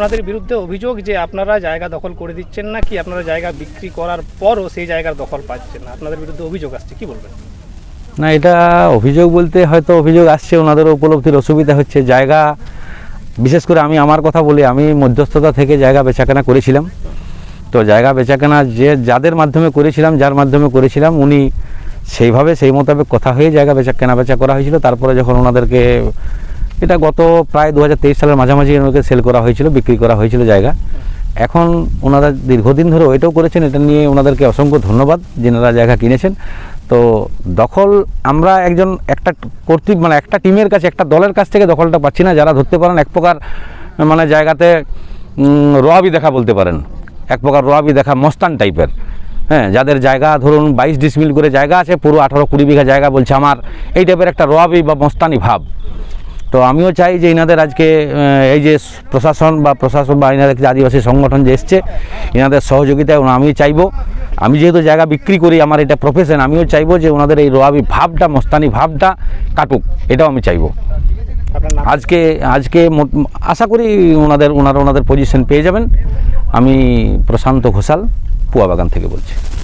আপনাদের বিরুদ্ধে অভিযোগ যে আপনারা জায়গা দখল করে দিচ্ছেন না কি আপনারা জায়গা বিক্রি করার পরও সেই জায়গার দখল পাচ্ছেন না? আপনাদের বিরুদ্ধে অভিযোগ আসছে, কি বলবেন? না, এটা অভিযোগ বলতে হয়তো অভিযোগ আসছে, ওনাদের উপলব্ধির অসুবিধা হচ্ছে। জায়গা, বিশেষ করে আমি আমার কথা বলি, আমি মধ্যস্থতা থেকে জায়গা বেচাকেনা করেছিলাম। তো জায়গা বেচাকেনা যে যাদের মাধ্যমে করেছিলাম, যার মাধ্যমে করেছিলাম, উনি সেইভাবে সেই মোতাবেক কথা হয়ে জায়গা বেচা, কেনা বেচা করা হয়েছিল। তারপরে যখন ওনাদেরকে এটা গত প্রায় দু হাজার তেইশ সালের মাঝামাঝি ওনাকে সেল করা হয়েছিল, বিক্রি করা হয়েছিল জায়গা। এখন ওনারা দীর্ঘদিন ধরে ওইটাও করেছেন, এটা নিয়ে ওনাদেরকে অসংখ্য ধন্যবাদ যেনারা জায়গা কিনেছেন। তো দখল আমরা একজন একটা কর্তৃক মানে একটা টিমের কাছে, একটা দলের কাছ থেকে দখলটা পাচ্ছি না, যারা ধরতে পারেন এক প্রকার মানে জায়গাতে রোয়াবি দেখা বলতে পারেন। এক প্রকার রোয়াবি দেখা মস্তান টাইপের হ্যাঁ যাদের জায়গা ধরুন বাইশ ডিসমিল করে জায়গা আছে, পুরো আঠারো কুড়ি বিঘা জায়গা বলছে আমার, এই টাইপের একটা রোয়াবি বা মস্তানি ভাব। তো আমিও চাই যে ইনাদের আজকে এই যে প্রশাসন বা প্রশাসন বা ইনাদের যে আদিবাসী সংগঠন যে এসছে ইনাদের সহযোগিতায় আমি চাইব। আমি যেহেতু জায়গা বিক্রি করি আমার এটা প্রফেশন আমিও চাইব যে ওনাদের এই রোয়াবি ভাবটা মস্তানি ভাবটা কাটুক এটাও আমি চাইব। আজকে আজকে মোট- আশা করি ওনাদের ওনারা ওনাদের পজিশন পেয়ে যাবেন। আমি প্রশান্ত ঘোষাল পুয়াবাগান থেকে বলছি।